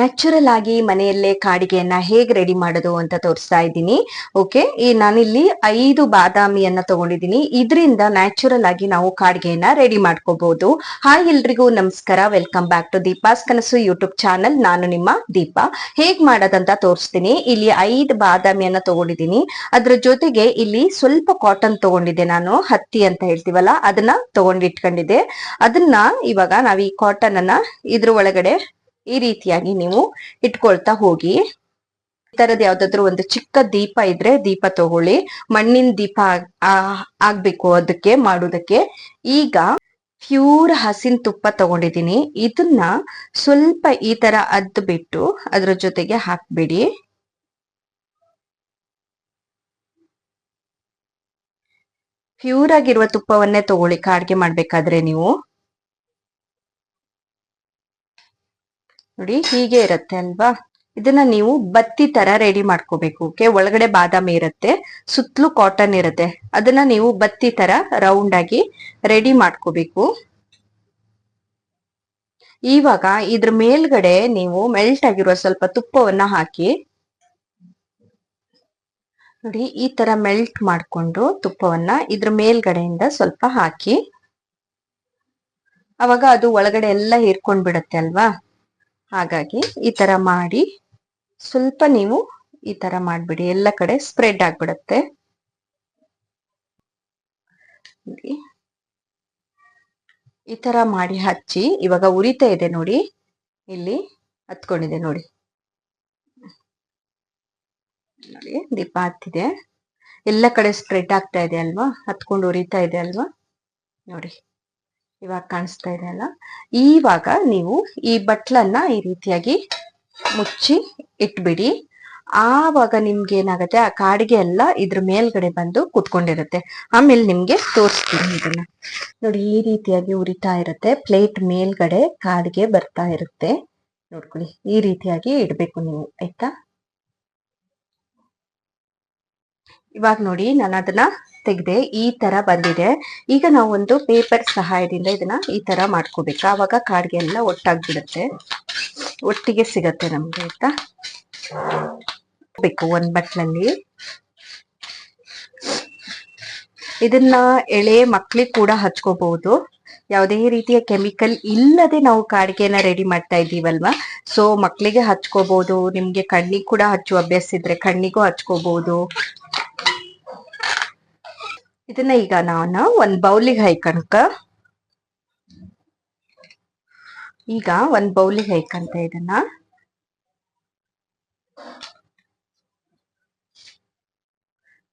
Natural ಆಗಿ ಮನೆಯಲ್ಲೇ ಕಾಡಿಗೆಯನ್ನ ಹೇಗೆ ರೆಡಿ ಮಾಡೋದು ಅಂತ ತೋರಿಸ್ತಾ ಇದ್ದೀನಿ. ಓಕೆ ಈ ನಾನಿಲ್ಲಿ ಐದು ಬಾದಾಮಿಯನ್ನ ತಗೊಂಡಿದ್ದೀನಿ. ಇದರಿಂದ ನ್ಯಾಚುರಲ್ ಆಗಿ ನಾವು ಕಾಡಿಗೆಯನ್ನ ರೆಡಿ ಮಾಡ್ಕೋಬಹುದು ಹಾಯ್ ಎಲ್ರಿಗೂ, ನಮಸ್ಕಾರ. ವೆಲ್ಕಮ್ ಬ್ಯಾಕ್ ಟು ದೀಪಾಸ್ ಕನಸು ಯೂಟ್ಯೂಬ್ ಚಾನಲ್ ನಾನು ನಿಮ್ಮ ದೀಪಾ. ಹೇಗ್ ಮಾಡೋದಂತ ತೋರಿಸ್ತೀನಿ. ಇಲ್ಲಿ ಐದು ಬಾದಾಮಿಯನ್ನ ತಗೊಂಡಿದ್ದೀನಿ. ಅದ್ರ ಜೊತೆಗೆ ಇಲ್ಲಿ ಸ್ವಲ್ಪ ಕಾಟನ್ ತಗೊಂಡಿದ್ದೆ ನಾನು, ಹತ್ತಿ ಅಂತ ಹೇಳ್ತೀವಲ್ಲ, ಅದನ್ನ ತಗೊಂಡಿಟ್ಕೊಂಡಿದ್ದೆ. ಅದನ್ನ ಇವಾಗ ನಾವ್ ಈ ಕಾಟನ್ ಅನ್ನ ಇದ್ರ ಒಳಗಡೆ ಈ ರೀತಿಯಾಗಿ ನೀವು ಇಟ್ಕೊಳ್ತಾ ಹೋಗಿ. ಈ ತರದ ಯಾವ್ದಾದ್ರು ಒಂದು ಚಿಕ್ಕ ದೀಪ ಇದ್ರೆ ದೀಪ ತಗೊಳ್ಳಿ. ಮಣ್ಣಿನ ದೀಪ ಆಗ್ಬೇಕು ಅದಕ್ಕೆ ಮಾಡೋದಕ್ಕೆ. ಈಗ ಪ್ಯೂರ್ ಹಸಿನ ತುಪ್ಪ ತಗೊಂಡಿದ್ದೀನಿ. ಇದನ್ನ ಸ್ವಲ್ಪ ಈ ತರ ಅದ್ದು ಬಿಟ್ಟು ಅದ್ರ ಜೊತೆಗೆ ಹಾಕ್ಬಿಡಿ. ಪ್ಯೂರ್ ಆಗಿರುವ ತುಪ್ಪವನ್ನೇ ತಗೊಳ್ಳಿ. ಕಾಡ್ಗೆ ಮಾಡ್ಬೇಕಾದ್ರೆ ನೀವು. ನೋಡಿ, ಹೀಗೆ ಇರತ್ತೆ ಅಲ್ವಾ? ಇದನ್ನ ನೀವು ಬತ್ತಿ ತರ ರೆಡಿ ಮಾಡ್ಕೋಬೇಕು ಓಕೆ ಒಳಗಡೆ ಬಾದಾಮಿ ಇರುತ್ತೆ, ಸುತ್ತಲೂ ಕಾಟನ್ ಇರುತ್ತೆ. ಅದನ್ನ ನೀವು ಬತ್ತಿ ತರ ರೌಂಡ್ ಆಗಿ ರೆಡಿ ಮಾಡ್ಕೋಬೇಕು. ಇವಾಗ ಇದ್ರ ಮೇಲ್ಗಡೆ ನೀವು ಮೆಲ್ಟ್ ಆಗಿರುವ ಸ್ವಲ್ಪ ತುಪ್ಪವನ್ನ ಹಾಕಿ, ನೋಡಿ, ಈ ತರ ಮೆಲ್ಟ್ ಮಾಡಿಕೊಂಡು ತುಪ್ಪವನ್ನ ಇದ್ರ ಮೇಲ್ಗಡೆಯಿಂದ ಸ್ವಲ್ಪ ಹಾಕಿ, ಅವಾಗ ಅದು ಒಳಗಡೆ ಎಲ್ಲ ಹೀರ್ಕೊಂಡ್ ಬಿಡುತ್ತೆ ಅಲ್ವಾ? ಹಾಗಾಗಿ ಈ ತರ ಮಾಡಿ ಸ್ವಲ್ಪ ನೀವು ಈ ತರ ಮಾಡ್ಬಿಡಿ. ಎಲ್ಲ ಕಡೆ ಸ್ಪ್ರೆಡ್ ಆಗ್ಬಿಡತ್ತೆ. ಈ ತರ ಮಾಡಿ ಹಚ್ಚಿ ಇವಾಗ ಉರಿತಾ ಇದೆ ನೋಡಿ. ಇಲ್ಲಿ ಹತ್ಕೊಂಡಿದೆ ನೋಡಿ. ನೋಡಿ, ದೀಪ ಹತ್ತಿದೆ. ಎಲ್ಲ ಕಡೆ ಸ್ಪ್ರೆಡ್ ಆಗ್ತಾ ಇದೆ ಅಲ್ವಾ? ಹತ್ಕೊಂಡು ಉರಿತಾ ಇದೆ ಅಲ್ವಾ? ನೋಡಿ. ಇವಾಗ ಕಾಣಿಸ್ತಾ ಇದೆ ಅಲ್ಲ? ಈವಾಗ ನೀವು ಈ ಬಟ್ಲನ್ನ ಈ ರೀತಿಯಾಗಿ ಮುಚ್ಚಿ ಇಟ್ಬಿಡಿ. ಆವಾಗ ನಿಮ್ಗೆ ಏನಾಗುತ್ತೆ? ಆ ಕಾಡಿಗೆ ಎಲ್ಲ ಇದ್ರ ಮೇಲ್ಗಡೆ ಬಂದು ಕುತ್ಕೊಂಡಿರುತ್ತೆ. ಆಮೇಲೆ ನಿಮ್ಗೆ ತೋರಿಸ್ತೀನಿ ಇದನ್ನ. ನೋಡಿ, ಈ ರೀತಿಯಾಗಿ ಉರಿತಾ ಇರುತ್ತೆ. ಪ್ಲೇಟ್ ಮೇಲ್ಗಡೆ ಕಾಡಿಗೆ ಬರ್ತಾ ಇರುತ್ತೆ. ನೋಡ್ಕೊಳ್ಳಿ, ಈ ರೀತಿಯಾಗಿ ಇಡಬೇಕು ನೀವು, ಆಯ್ತಾ? ಇವಾಗ ನೋಡಿ ನಾನು ಅದನ್ನ ತೆಗ್ದೆ ಈ ತರ ಬಂದಿದೆ. ಈಗ ನಾವು ಒಂದು ಪೇಪರ್ ಸಹಾಯದಿಂದ ಇದನ್ನ ಈ ತರ ಮಾಡ್ಕೋಬೇಕು. ಆವಾಗ ಕಾಡ್ಗೆ ಎಲ್ಲ ಒಟ್ಟಾಗ್ಬಿಡುತ್ತೆ. ಒಟ್ಟಿಗೆ ಸಿಗತ್ತೆ ನಮ್ಗೆ, ಆಯ್ತಾ? ಬೇಕು ಒಂದ್ ಬಟ್ಲಲ್ಲಿ. ಇದನ್ನ ಎಳೆ ಮಕ್ಳಿಗೆ ಕೂಡ ಹಚ್ಕೋಬಹುದು ಯಾವುದೇ ರೀತಿಯ ಕೆಮಿಕಲ್ ಇಲ್ಲದೆ ನಾವು ಕಾಡಿಗೆನ ರೆಡಿ ಮಾಡ್ತಾ ಇದ್ದೀವಲ್ವಾ? ಸೊ ಮಕ್ಳಿಗೆ ಹಚ್ಕೋಬಹುದು ನಿಮ್ಗೆ ಕಣ್ಣಿಗೆ ಕೂಡ ಹಚ್ಚುವ ಅಭ್ಯಾಸ ಇದ್ರೆ ಕಣ್ಣಿಗೂ ಹಚ್ಕೋಬಹುದು ಇದನ್ನ ಈಗ ನಾನು ಒಂದ್ ಬೌಲಿಗೆ ಹೈಕಣಕ ಈಗ ಒಂದ್ ಬೌಲಿಗೆ ಹೈಕಂತ ಇದನ್ನ.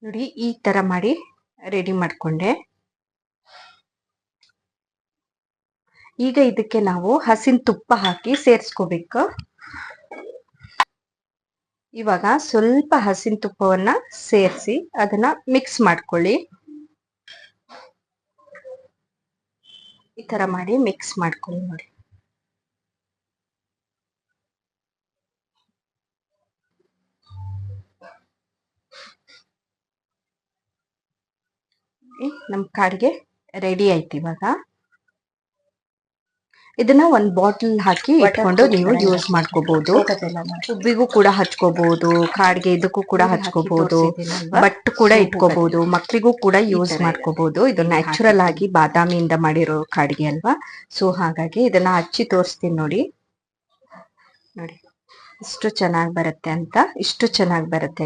ನೋಡಿ, ಈ ತರ ಮಾಡಿ ರೆಡಿ ಮಾಡ್ಕೊಂಡೆ. ಈಗ ಇದಕ್ಕೆ ನಾವು ಹಸಿನ ತುಪ್ಪ ಹಾಕಿ ಸೇರಿಸ್ಕೋಬೇಕು. ಇವಾಗ ಸ್ವಲ್ಪ ಹಸಿನ ತುಪ್ಪವನ್ನ ಸೇರಿಸಿ ಅದನ್ನ ಮಿಕ್ಸ್ ಮಾಡ್ಕೊಳ್ಳಿ. ಈ ತರ ಮಾಡಿ ಮಿಕ್ಸ್ ಮಾಡ್ಕೊಳ್ಳಿ ನೋಡಿ. ನಮ್ಮ ನಮ್ ಕಾಡ್ಗೆ ರೆಡಿ ಆಯ್ತು ಇವಾಗ. ಇದನ್ನ ಒಂದ್ ಬಾಟಲ್ ಹಾಕಿ ಇಟ್ಕೊಂಡು ನೀವು ಯೂಸ್ ಮಾಡ್ಕೋಬಹುದು ಉಬ್ಬಿಗೂ ಕೂಡ ಹಚ್ಕೋಬಹುದು ಕಾಡ್ಗೆ ಇದಕ್ಕೂ ಕೂಡ ಹಚ್ಕೋಬಹುದು ಬಟ್ ಕೂಡ ಇಟ್ಕೋಬಹುದು ಮಕ್ಳಿಗೂ ಕೂಡ ಯೂಸ್ ಮಾಡ್ಕೋಬಹುದು ಇದು ನ್ಯಾಚುರಲ್ ಆಗಿ ಬಾದಾಮಿಯಿಂದ ಮಾಡಿರೋ ಕಾಡ್ಗೆ ಅಲ್ವಾ ಸೊ ಹಾಗಾಗಿ ಇದನ್ನ ಹಚ್ಚಿ ತೋರಿಸ್ತೀನಿ ನೋಡಿ ನೋಡಿ ಇಷ್ಟು ಚೆನ್ನಾಗಿ ಬರುತ್ತೆ ಅಂತ ಇಷ್ಟು ಚೆನ್ನಾಗಿ ಬರುತ್ತೆ